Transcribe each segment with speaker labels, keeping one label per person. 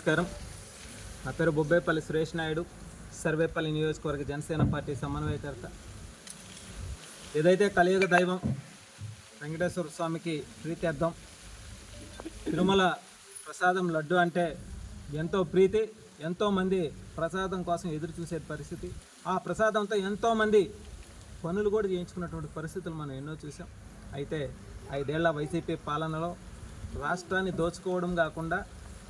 Speaker 1: నమస్కారం. నా పేరు బొబ్బేపల్లి సురేష్ నాయుడు. సర్వేపల్లి నియోజకవర్గ జనసేన పార్టీ సమన్వయకర్త. ఏదైతే కలియుగ దైవం వెంకటేశ్వర స్వామికి ప్రీత్యర్థం తిరుమల ప్రసాదం లడ్డు అంటే ఎంతో ప్రీతి ఎంతోమంది ప్రసాదం కోసం ఎదురు చూసే పరిస్థితి. ఆ ప్రసాదంతో ఎంతోమంది పనులు కూడా చేయించుకున్నటువంటి పరిస్థితులు మనం ఎన్నో చూసాం. అయితే ఐదేళ్ళ వైసీపీ పాలనలో రాష్ట్రాన్ని దోచుకోవడం కాకుండా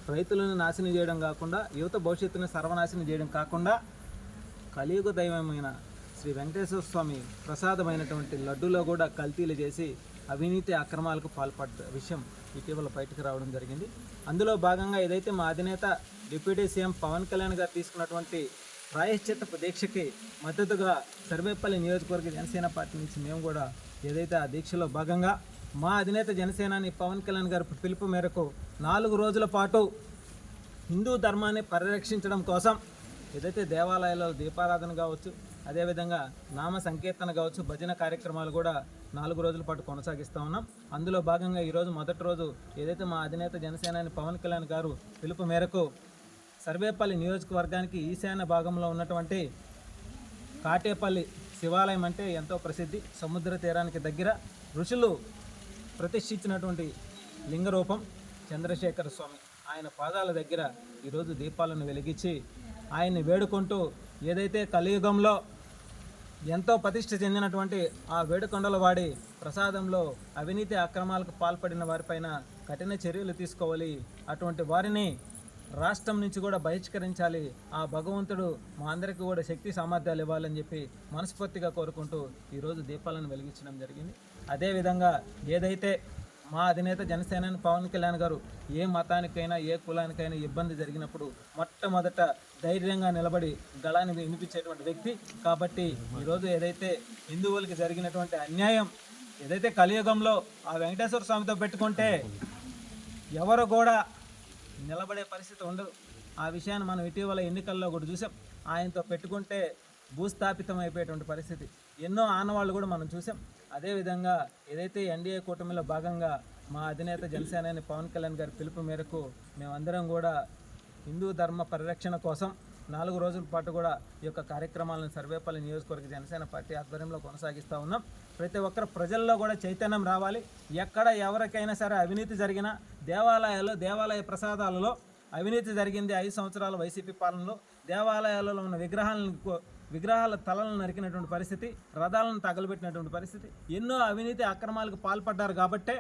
Speaker 1: రైతులను నాశనం చేయడం కాకుండా యువత భవిష్యత్తును సర్వనాశనం చేయడం కాకుండా కలియుగ దైవమైన శ్రీ వెంకటేశ్వర స్వామి ప్రసాదమైనటువంటి లడ్డూలో కూడా కల్తీలు చేసి అవినీతి అక్రమాలకు పాల్పడ్డ విషయం ఇటీవల బయటకు రావడం జరిగింది. అందులో భాగంగా ఏదైతే మా అధినేత డిప్యూటీ సీఎం పవన్ కళ్యాణ్ గారు తీసుకున్నటువంటి ప్రాయశ్చిత్త దీక్షకి మద్దతుగా సర్వేపల్లి నియోజకవర్గ జనసేన పార్టీ నుంచి మేము కూడా ఏదైతే ఆ దీక్షలో భాగంగా మా అధినేత జనసేనాని పవన్ కళ్యాణ్ గారి పిలుపు మేరకు నాలుగు రోజుల పాటు హిందూ ధర్మాన్ని పరిరక్షించడం కోసం ఏదైతే దేవాలయాల్లో దీపారాధన కావచ్చు అదేవిధంగా నామ సంకీర్తన కావచ్చు భజన కార్యక్రమాలు కూడా నాలుగు రోజుల పాటు కొనసాగిస్తూ ఉన్నాం. అందులో భాగంగా ఈరోజు మొదటి రోజు ఏదైతే మా అధినేత జనసేనాని పవన్ కళ్యాణ్ గారు పిలుపు మేరకు సర్వేపల్లి నియోజకవర్గానికి ఈశాన్య భాగంలో ఉన్నటువంటి కాటేపల్లి శివాలయం అంటే ఎంతో ప్రసిద్ధి. సముద్ర తీరానికి దగ్గర ఋషులు ప్రతిష్ఠించినటువంటి లింగరూపం చంద్రశేఖర స్వామి. ఆయన పాదాల దగ్గర ఈరోజు దీపాలను వెలిగించి ఆయన్ని వేడుకుంటూ ఏదైతే కలియుగంలో ఎంతో ప్రతిష్ఠ చెందినటువంటి ఆ వేడుకొండల వాడి ప్రసాదంలో అవినీతి అక్రమాలకు పాల్పడిన వారిపైన కఠిన చర్యలు తీసుకోవాలి అటువంటి వారిని రాష్ట్రం నుంచి కూడా బహిష్కరించాలి. ఆ భగవంతుడు మా అందరికీ కూడా శక్తి సామర్థ్యాలు ఇవ్వాలని చెప్పి మనస్ఫూర్తిగా కోరుకుంటూ ఈరోజు దీపాలను వెలిగించడం జరిగింది. అదేవిధంగా ఏదైతే మా అధినేత జనసేన పవన్ కళ్యాణ్ గారు ఏ మతానికైనా ఏ కులానికైనా ఇబ్బంది జరిగినప్పుడు మొట్టమొదట ధైర్యంగా నిలబడి గళాన్ని వినిపించేటువంటి వ్యక్తి. కాబట్టి ఈరోజు ఏదైతే హిందువులకి జరిగినటువంటి అన్యాయం ఏదైతే కలియుగంలో ఆ వెంకటేశ్వర స్వామితో పెట్టుకుంటే ఎవరు కూడా నిలబడే పరిస్థితి ఉండదు. ఆ విషయాన్ని మనం ఇటీవల ఎన్నికల్లో కూడా చూసాం. ఆయనతో పెట్టుకుంటే భూస్థాపితం అయిపోయేటువంటి పరిస్థితి. ఎన్నో ఆనవాళ్ళు కూడా మనం చూసాం. అదేవిధంగా ఏదైతే ఎన్డీఏ కూటమిలో భాగంగా మా అధినేత జనసేనాని పవన్ కళ్యాణ్ గారి పిలుపు మేరకు మేమందరం కూడా హిందూ ధర్మ పరిరక్షణ కోసం నాలుగు రోజుల పాటు కూడా ఈ యొక్క కార్యక్రమాలను సర్వేపల్లి నియోజకవర్గ జనసేన పార్టీ ఆధ్వర్యంలో కొనసాగిస్తూ ఉన్నాం. ప్రతి ఒక్కరు ప్రజల్లో కూడా చైతన్యం రావాలి. ఎక్కడ ఎవరికైనా సరే అవినీతి జరిగినా దేవాలయాల్లో దేవాలయ ప్రసాదాలలో అవినీతి జరిగింది. ఐదు సంవత్సరాల వైసీపీ పాలనలో దేవాలయాలలో ఉన్న విగ్రహాలను విగ్రహాల తలలను నరికినటువంటి పరిస్థితి రథాలను తగలబెట్టినటువంటి పరిస్థితి ఎన్నో అవినీతి అక్రమాలకు పాల్పడ్డారు కాబట్టే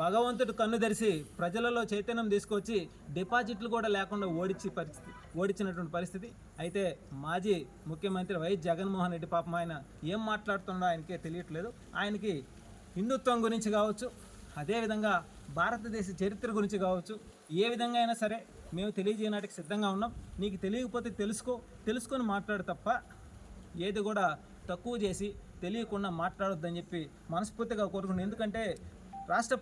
Speaker 1: భగవంతుడు కన్ను తెరిచి ప్రజలలో చైతన్యం తీసుకొచ్చి డిపాజిట్లు కూడా లేకుండా ఓడించి పరిస్థితి ఓడించినటువంటి పరిస్థితి. అయితే మాజీ ముఖ్యమంత్రి వైఎస్ జగన్మోహన్ రెడ్డి పాపం ఆయన ఏం మాట్లాడుతుండో ఆయనకే తెలియట్లేదు. ఆయనకి హిందుత్వం గురించి కావచ్చు అదేవిధంగా భారతదేశ చరిత్ర గురించి కావచ్చు ఏ విధంగా అయినా సరే మేము తెలియజేయడానికి సిద్ధంగా ఉన్నాం. నీకు తెలియకపోతే తెలుసుకో తెలుసుకొని మాట్లాడు తప్ప ఏది కూడా తక్కువ చేసి తెలియకుండా మాట్లాడొద్దని చెప్పి మనస్ఫూర్తిగా కోరుకున్నాను ఎందుకంటే రాష్ట్ర